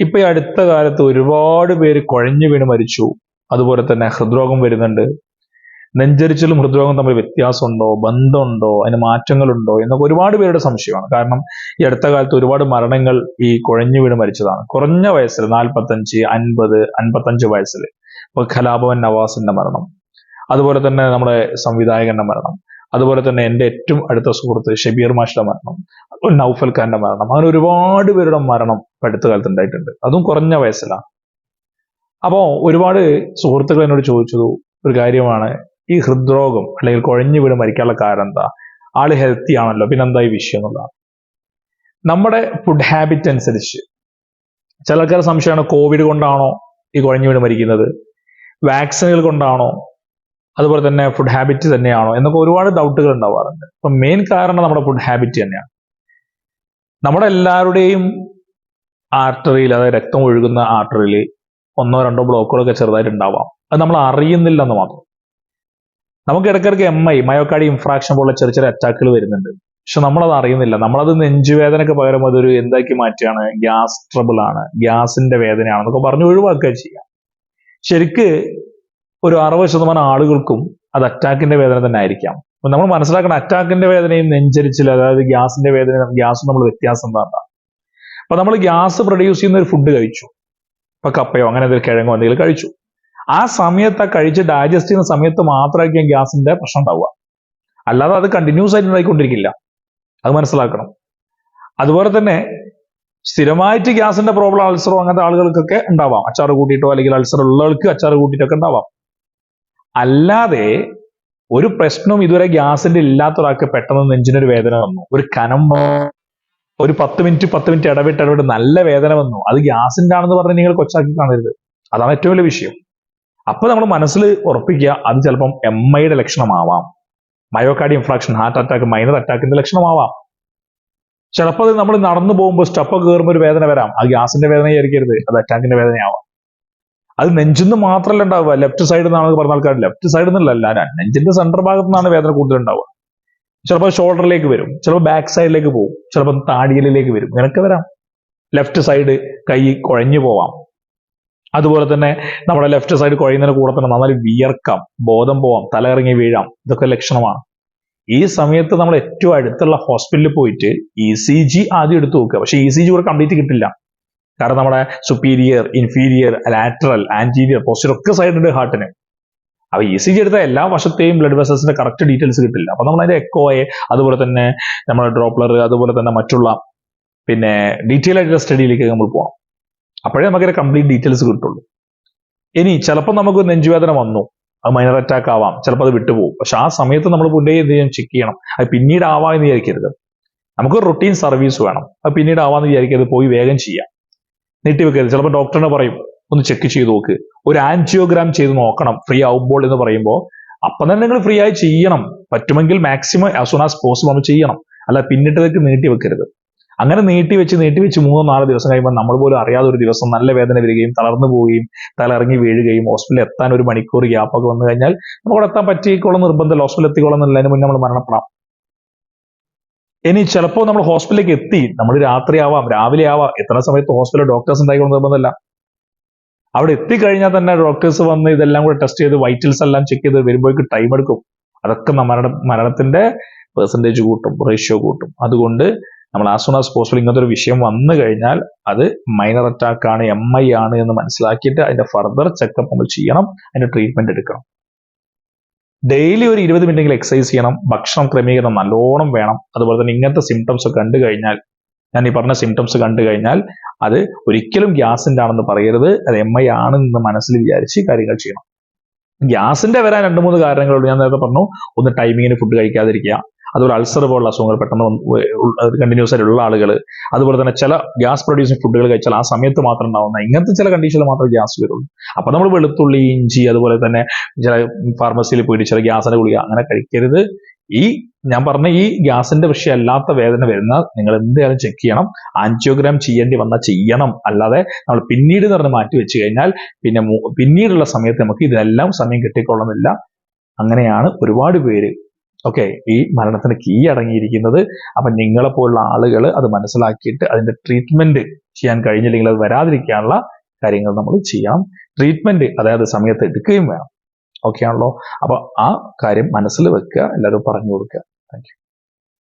ഇപ്പൊ ഈ അടുത്ത കാലത്ത് ഒരുപാട് പേര് കുഴഞ്ഞു വീണ് മരിച്ചു. അതുപോലെ തന്നെ ഹൃദ്രോഗം വരുന്നുണ്ട്. നെഞ്ചരിച്ചിലും ഹൃദ്രോഗം തമ്മിൽ വ്യത്യാസമുണ്ടോ? ബന്ധമുണ്ടോ? അതിന് മാറ്റങ്ങളുണ്ടോ? എന്നൊക്കെ ഒരുപാട് പേരുടെ സംശയമാണ്. കാരണം ഈ അടുത്ത കാലത്ത് ഒരുപാട് മരണങ്ങൾ ഈ കുഴഞ്ഞു വീണ് മരിച്ചതാണ്. കുറഞ്ഞ വയസ്സിൽ നാൽപ്പത്തഞ്ച് അൻപത് അൻപത്തഞ്ച് വയസ്സിൽ. ഇപ്പൊ ഖലാഭവൻ നവാസിന്റെ മരണം. അതുപോലെ തന്നെ നമ്മുടെ സംവിധായകന്റെ മരണം. അതുപോലെ തന്നെ എന്റെ ഏറ്റവും അടുത്ത സുഹൃത്ത് ഷബീർ മാഷിന്റെ മരണം നൌഫൽ ഖാന്റെ മരണം അങ്ങനെ ഒരുപാട് പേരുടെ മരണം അടുത്ത കാലത്ത് ഉണ്ടായിട്ടുണ്ട്. അതും കുറഞ്ഞ വയസ്സിലാണ്. അപ്പോൾ ഒരുപാട് സുഹൃത്തുക്കൾ എന്നോട് ചോദിച്ചത് ഒരു കാര്യമാണ് ഈ ഹൃദ്രോഗം അല്ലെങ്കിൽ കുഴഞ്ഞു വീട് മരിക്കാനുള്ള കാരണം എന്താ? ആൾ ഹെൽത്തി ആണല്ലോ പിന്നെ എന്താ ഈ വിഷയം എന്നുള്ളതാണ്. നമ്മുടെ ഫുഡ് ഹാബിറ്റ് അനുസരിച്ച് ചില സംശയമാണ് കോവിഡ് കൊണ്ടാണോ ഈ കുഴഞ്ഞു വീട് മരിക്കുന്നത്? വാക്സിനുകൾ കൊണ്ടാണോ? അതുപോലെ തന്നെ ഫുഡ് ഹാബിറ്റ് തന്നെയാണോ എന്നൊക്കെ ഒരുപാട് ഡൗട്ടുകൾ ഉണ്ടാവാറുണ്ട്. അപ്പൊ മെയിൻ കാരണം നമ്മുടെ ഫുഡ് ഹാബിറ്റ് തന്നെയാണ്. നമ്മുടെ എല്ലാവരുടെയും ആർട്ടറിയിൽ അതായത് രക്തം ഒഴുകുന്ന ആർട്ടറിയിൽ ഒന്നോ രണ്ടോ ബ്ലോക്കുകളൊക്കെ ചെറുതായിട്ട് ഉണ്ടാവാം. അത് നമ്മൾ അറിയുന്നില്ല എന്ന് മാത്രം. നമുക്ക് ഇടയ്ക്കിടയ്ക്ക് എം ഐ മയോക്കാടി ഇൻഫ്രാക്ഷൻ പോലുള്ള ചെറിയ ചെറിയ അറ്റാക്കുകൾ വരുന്നുണ്ട്. പക്ഷെ നമ്മളത് അറിയുന്നില്ല. നമ്മളത് നെഞ്ചുവേദനയ്ക്ക് പകരം അതൊരു എന്താക്കി മാറ്റുകയാണ്? ഗ്യാസ് ട്രബിൾ ആണ്. ഗ്യാസിന്റെ വേദനയാണെന്നൊക്കെ പറഞ്ഞ് ഒഴിവാക്കുക ചെയ്യാം. ശരിക്ക് ഒരു അറുപത് ശതമാനം ആളുകൾക്കും അത് അറ്റാക്കിന്റെ വേദന തന്നെ ആയിരിക്കാം. നമ്മൾ മനസ്സിലാക്കണം അറ്റാക്കിന്റെ വേദനയും നെഞ്ചരിച്ചിൽ അതായത് ഗ്യാസിന്റെ വേദന ഗ്യാസും നമ്മൾ വ്യത്യാസം എന്താണ് അപ്പൊ നമ്മൾ ഗ്യാസ് പ്രൊഡ്യൂസ് ചെയ്യുന്ന ഒരു ഫുഡ് കഴിച്ചു. ഇപ്പൊ കപ്പയോ അങ്ങനെ എന്തെങ്കിലും കിഴങ്ങോ എന്തെങ്കിലും കഴിച്ചു. ആ സമയത്ത് ആ കഴിച്ച് ഡൈജസ്റ്റ് ചെയ്യുന്ന സമയത്ത് മാത്രമായിരിക്കും ഗ്യാസിന്റെ പ്രശ്നം ഉണ്ടാവുക. അല്ലാതെ അത് കണ്ടിന്യൂസ് ആയിട്ട് ഉണ്ടായിക്കൊണ്ടിരിക്കില്ല. അത് മനസ്സിലാക്കണം. അതുപോലെ തന്നെ സ്ഥിരമായിട്ട് ഗ്യാസിന്റെ പ്രോബ്ലം അൾസറോ അങ്ങനത്തെ ആളുകൾക്കൊക്കെ ഉണ്ടാവാം. അച്ചാർ കൂട്ടിയിട്ടോ അല്ലെങ്കിൽ അൾസർ ഉള്ളവർക്ക് അച്ചാർ കൂട്ടിയിട്ടൊക്കെ ഉണ്ടാവാം. അല്ലാതെ ഒരു പ്രശ്നവും ഇതുവരെ ഗ്യാസിന്റെ ഇല്ലാത്ത ഒരാൾക്ക് പെട്ടെന്ന് നെഞ്ചിനൊരു വേദന വന്നു. ഒരു കനം ഒരു പത്ത് മിനിറ്റ് പത്ത് മിനിറ്റ് ഇടവിട്ട് ഇടവിട്ട് നല്ല വേദന വന്നു. അത് ഗ്യാസിന്റെ ആണെന്ന് പറഞ്ഞ് നിങ്ങൾ കൊച്ചാക്കി കാണരുത്. അതാണ് ഏറ്റവും വലിയ വിഷയം. അപ്പൊ നമ്മൾ മനസ്സിൽ ഉറപ്പിക്കുക അത് ചിലപ്പം എം ഐയുടെ ലക്ഷണമാവാം. Myocardial infarction heart attack minor അറ്റാക്കിന്റെ ലക്ഷണമാവാം. ചിലപ്പോൾ നമ്മൾ നടന്നു പോകുമ്പോൾ സ്റ്റെപ്പ് കയറുമ്പോൾ ഒരു വേദന വരാം. അത് ഗ്യാസിന്റെ വേദനയായിരിക്കരുത്. അത് അറ്റാക്കിന്റെ വേദനയാവാം. അത് നെഞ്ചിന്ന് മാത്രമല്ല ഉണ്ടാവുക. ലെഫ്റ്റ് സൈഡിൽ നിന്നാണ് പറഞ്ഞ ആൾക്കാർ ലെഫ്റ്റ് സൈഡിൽ നിന്നല്ല നെഞ്ചിന്റെ സെന്റർ ഭാഗത്തു നിന്നാണ് വേദന കൂടുതൽ ഉണ്ടാവുക. ചിലപ്പോൾ ഷോൾഡറിലേക്ക് വരും. ചിലപ്പോൾ ബാക്ക് സൈഡിലേക്ക് പോകും. ചിലപ്പോൾ താടിയലിലേക്ക് വരും. ഇങ്ങനെയൊക്കെ വരാം. ലെഫ്റ്റ് സൈഡ് കൈ കുഴഞ്ഞു പോവാം. അതുപോലെ തന്നെ നമ്മുടെ ലെഫ്റ്റ് സൈഡ് കുഴയുന്നതിന് കൂടെ തന്നെ നന്നായി വിയർക്കാം. ബോധം പോവാം. തല ഇറങ്ങി വീഴാം. ഇതൊക്കെ ലക്ഷണമാണ്. ഈ സമയത്ത് നമ്മൾ ഏറ്റവും അടുത്തുള്ള ഹോസ്പിറ്റലിൽ പോയിട്ട് ഇ സി ജി ആദ്യം എടുത്തു നോക്കുക. പക്ഷേ ഇ സി ജി കൂടെ കംപ്ലീറ്റ് കിട്ടില്ല. കാരണം നമ്മുടെ superior inferior lateral anterior posterior ഒക്കെ സൈഡ് ഉണ്ട് ഹാർട്ടിന് അപ്പൊ ഇ സി ജി എടുത്ത എല്ലാ വശത്തെയും ബ്ലഡ് വെസൽസിന്റെ കറക്റ്റ് ഡീറ്റെയിൽസ് കിട്ടില്ല. അപ്പൊ നമ്മൾ അതിന്റെ എക്കോയെ അതുപോലെ തന്നെ നമ്മുടെ ഡ്രോപ്ലർ അതുപോലെ തന്നെ മറ്റുള്ള പിന്നെ ഡീറ്റെയിൽ ആയിട്ടുള്ള സ്റ്റഡിയിലേക്ക് നമ്മൾ പോകാം അപ്പോഴേ നമുക്ക് കംപ്ലീറ്റ് ഡീറ്റെയിൽസ് കിട്ടുള്ളൂ. ഇനി ചിലപ്പോൾ നമുക്ക് നെഞ്ചുവേദന വന്നു. അത് മൈനർ അറ്റാക്ക് ആവാം. ചിലപ്പോൾ അത് വിട്ടുപോകും. പക്ഷെ ആ സമയത്ത് നമ്മൾ കൊണ്ടുപോയി എന്ത് ചെയ്യാൻ ചെക്ക് ചെയ്യണം. അത് പിന്നീട് ആവാമെന്ന് വിചാരിക്കരുത്. നമുക്ക് റൊട്ടീൻ സർവീസ് വേണം. അത് പിന്നീട് ആവാമെന്ന് വിചാരിക്കരുത്. പോയി വേഗം ചെയ്യാം. നീട്ടിവെക്കരുത്. ചിലപ്പോൾ ഡോക്ടറിനെ പറയും ഒന്ന് ചെക്ക് ചെയ്ത് നോക്ക്. ഒരു ആൻജിയോഗ്രാം ചെയ്ത് നോക്കണം ഫ്രീ ആവുമ്പോൾ എന്ന് പറയുമ്പോൾ അപ്പം തന്നെ നിങ്ങൾ ഫ്രീ ആയി ചെയ്യണം. പറ്റുമെങ്കിൽ maximum as soon as possible നമ്മൾ ചെയ്യണം. അല്ല പിന്നിട്ടതൊക്കെ നീട്ടി വെക്കരുത്. അങ്ങനെ നീട്ടി വെച്ച് നീട്ടി വെച്ച് മൂന്നോ നാലോ ദിവസം കഴിയുമ്പോൾ നമ്മൾ പോലും അറിയാതെ ഒരു ദിവസം നല്ല വേദന വരികയും തളർന്നു പോവുകയും തലറങ്ങി വീഴുകയും ഹോസ്പിറ്റലിൽ എത്താൻ ഒരു മണിക്കൂർ ഗ്യാപ്പൊക്കെ വന്നു കഴിഞ്ഞാൽ നമുക്ക് എത്താൻ പറ്റിക്കോളം നിർബന്ധമില്ല. ഹോസ്പിറ്റലിൽ എത്തിക്കോളം എന്നുള്ളതിന് മുന്നേ നമ്മൾ മരണപ്പെടാം. ഇനി ചിലപ്പോൾ നമ്മൾ ഹോസ്പിറ്റലിലേക്ക് എത്തി. നമ്മൾ രാത്രി ആവാം രാവിലെ ആവാം. എത്ര സമയത്ത് ഹോസ്പിറ്റലിൽ ഡോക്ടേഴ്സ് ഉണ്ടായിക്കൊണ്ട് നിർബന്ധമല്ല. അവിടെ എത്തിക്കഴിഞ്ഞാൽ തന്നെ ഡോക്ടേഴ്സ് വന്ന് ഇതെല്ലാം കൂടെ ടെസ്റ്റ് ചെയ്ത് വൈറ്റൽസ് എല്ലാം ചെക്ക് ചെയ്ത് വരുമ്പോഴേക്ക് ടൈം എടുക്കും. അതൊക്കെ മരണ മരണത്തിന്റെ പെർസെന്റേജ് കൂട്ടും റേഷ്യോ കൂട്ടും. അതുകൊണ്ട് നമ്മൾ ആസ് സൂൺ പോസിബിൾ ഇങ്ങനത്തെ ഒരു വിഷയം വന്നു കഴിഞ്ഞാൽ അത് മൈനർ അറ്റാക്ക് ആണ് എം ഐ ആണ് എന്ന് മനസ്സിലാക്കിയിട്ട് അതിന്റെ ഫർദർ ചെക്കപ്പ് നമ്മൾ ചെയ്യണം. അതിന്റെ ട്രീറ്റ്മെന്റ് എടുക്കണം. ഡെയിലി ഒരു ഇരുപത് മിനിറ്റെങ്കിലും എക്സസൈസ് ചെയ്യണം. ഭക്ഷണം ക്രമീകരണം നല്ലോണം വേണം. അതുപോലെ തന്നെ ഇങ്ങനത്തെ സിംറ്റംസ് കണ്ടു കഴിഞ്ഞാൽ ഞാൻ ഈ പറഞ്ഞ സിംറ്റംസ് കണ്ടു കഴിഞ്ഞാൽ അത് ഒരിക്കലും ഗ്യാസിന്റെ ആണെന്ന് പറയരുത്. അത് എം ഐ ആണെന്ന് മനസ്സിൽ വിചാരിച്ച് കാര്യങ്ങൾ ചെയ്യണം. ഗ്യാസിന്റെ വരാൻ രണ്ട് മൂന്ന് കാരണങ്ങളുണ്ട് ഞാൻ നേരത്തെ പറഞ്ഞു. ഒന്ന് ടൈമിങ്ങിന് ഫുഡ് കഴിക്കാതിരിക്കുക. അതുപോലെ അൾസർ പോലുള്ള അസുഖങ്ങൾ പെട്ടെന്ന് കണ്ടിന്യൂസ് ആയിട്ടുള്ള ആളുകൾ അതുപോലെ തന്നെ ചില ഗ്യാസ് പ്രൊഡ്യൂസിങ് ഫുഡുകൾ കഴിച്ചാൽ ആ സമയത്ത് മാത്രം ഉണ്ടാവുന്ന ഇങ്ങനത്തെ ചില കണ്ടീഷനിൽ മാത്രമേ ഗ്യാസ് വരുള്ളൂ. അപ്പൊ നമ്മൾ വെളുത്തുള്ളി ഇഞ്ചി അതുപോലെ തന്നെ ചില ഫാർമസിയിൽ പോയിട്ട് ചില ഗ്യാസിന്റെ ഗുളിക അങ്ങനെ കഴിക്കരുത്. ഈ ഞാൻ പറഞ്ഞ ഈ ഗ്യാസിന്റെ വിഷയം അല്ലാത്ത വേദന വരുന്ന നിങ്ങൾ എന്തായാലും ചെക്ക് ചെയ്യണം. ആൻജിയോഗ്രാം ചെയ്യേണ്ടി വന്നാൽ ചെയ്യണം. അല്ലാതെ നമ്മൾ പിന്നീട് പറഞ്ഞ് മാറ്റി വെച്ച് കഴിഞ്ഞാൽ പിന്നെ പിന്നീടുള്ള സമയത്ത് നമുക്ക് ഇതെല്ലാം സമയം കിട്ടിക്കൊള്ളുന്നില്ല. അങ്ങനെയാണ് ഒരുപാട് പേര് ഓക്കെ ഈ മരണത്തിന് കീ അടങ്ങിയിരിക്കുന്നത് അപ്പൊ നിങ്ങളെ പോലുള്ള ആളുകൾ അത് മനസ്സിലാക്കിയിട്ട് അതിന്റെ ട്രീറ്റ്മെന്റ് ചെയ്യാൻ കഴിഞ്ഞില്ലെങ്കിൽ അത് വരാതിരിക്കാനുള്ള കാര്യങ്ങൾ നമ്മൾ ചെയ്യാം. ട്രീറ്റ്മെന്റ് അതായത് സമയത്ത് എടുക്കുകയും വേണം. ഓക്കെ ആണല്ലോ? അപ്പൊ ആ കാര്യം മനസ്സിൽ വെക്കുക എല്ലാവരും പറഞ്ഞു കൊടുക്കുക. താങ്ക്